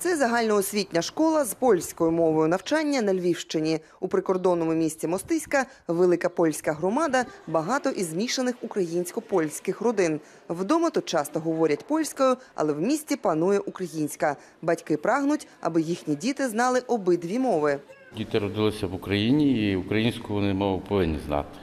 Це загальноосвітня школа з польською мовою навчання на Львівщині. У прикордонному місті Мостиська велика польська громада, багато із змішаних українсько-польських родин. Вдома тут часто говорять польською, але в місті панує українська. Батьки прагнуть, аби їхні діти знали обидві мови. Діти родилися в Україні і українську вони мову повинні знати.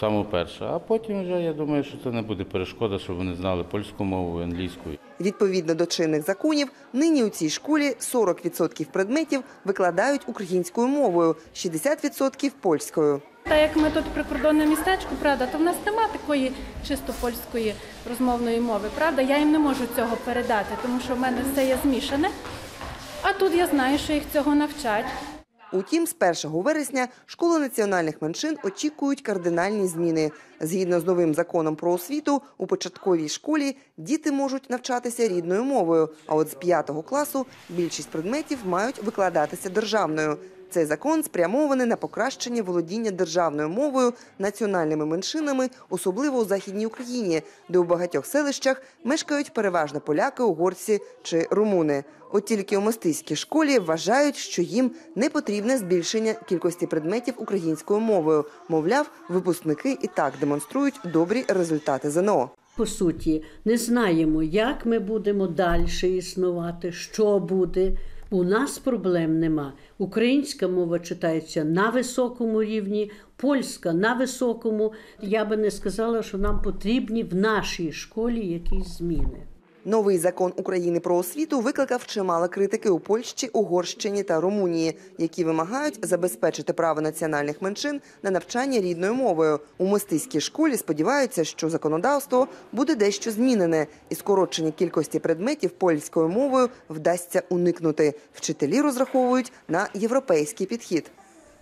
Саме перше. А потім вже я думаю, що це не буде перешкода, щоб вони знали польську мову і англійську. Відповідно до чинних законів, нині у цій школі 40% предметів викладають українською мовою, 60% – польською. Та як ми тут прикордонне містечко, правда, то в нас нема такої чисто польської розмовної мови. Правда, я їм не можу цього передати, тому що в мене все є змішане. А тут я знаю, що їх цього навчать. Утім, з 1 вересня школи національних меншин очікують кардинальні зміни. Згідно з новим законом про освіту, у початковій школі діти можуть навчатися рідною мовою, а от з 5 класу більшість предметів мають викладатися державною. Цей закон спрямований на покращення володіння державною мовою національними меншинами, особливо у західній Україні, де у багатьох селищах мешкають переважно поляки, угорці чи румуни. От тільки у мостиській школі вважають, що їм не потрібне збільшення кількості предметів українською мовою. Мовляв, випускники і так демонструють добрі результати ЗНО. По суті, не знаємо, як ми будемо далі існувати, що буде. У нас проблем нема. Українська мова читається на високому рівні, польська на високому. Я би не сказала, що нам потрібні в нашій школі якісь зміни. Новий закон України про освіту викликав чимало критики у Польщі, Угорщині та Румунії, які вимагають забезпечити право національних меншин на навчання рідною мовою. У мостиській школі сподіваються, що законодавство буде дещо змінене, і скорочення кількості предметів польською мовою вдасться уникнути. Вчителі розраховують на європейський підхід.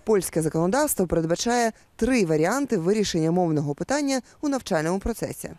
Польське законодавство передбачає три варіанти вирішення мовного питання у навчальному процесі.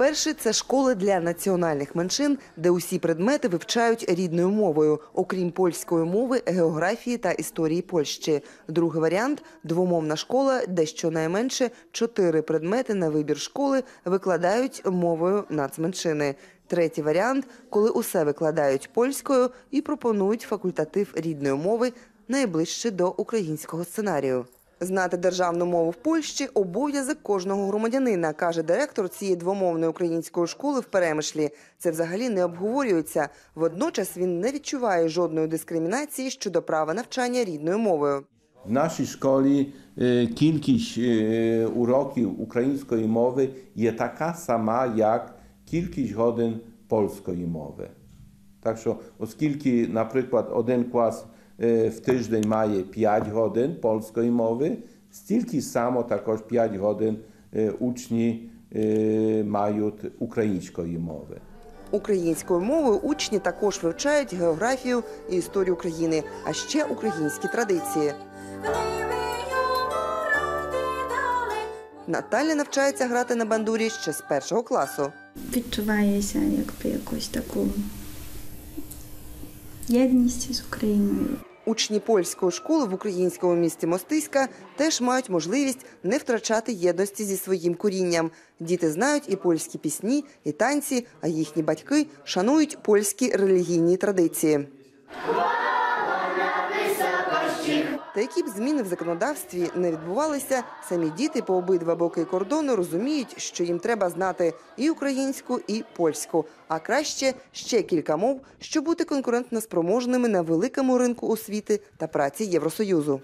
Перший це школи для національних меншин, де усі предмети вивчають рідною мовою, окрім польської мови, географії та історії Польщі. Другий варіант двомовна школа, де щонайменше чотири предмети на вибір школи викладають мовою нацменшини. Третій варіант, коли усе викладають польською і пропонують факультатив рідної мови найближче до українського сценарію. Знати державну мову в Польщі обов'язок кожного громадянина, каже директор цієї двомовної української школи в Перемишлі. Це взагалі не обговорюється. Водночас він не відчуває жодної дискримінації щодо права навчання рідною мовою. W naszej szkoli e, кількість e, уроків української мови є така сама, як кількість годин польської мови. Так що, оскільки, наприклад, один клас в тиждень має 5 годин польської мови, стільки само також 5 годин учні мають української мови. Українською мовою учні також вивчають географію і історію України, а ще українські традиції. Наталя навчається грати на бандурі ще з першого класу. відчувається якби якусь таку єдність з Україною. Учні польської школи в українському місті Мостиська теж мають можливість не втрачати єдності зі своїм корінням. Діти знають і польські пісні, і танці, а їхні батьки шанують польські релігійні традиції. Та які б зміни в законодавстві не відбувалися, самі діти по обидва боки кордону розуміють, що їм треба знати і українську, і польську, а краще ще кілька мов, щоб бути конкурентно спроможними на великому ринку освіти та праці Євросоюзу.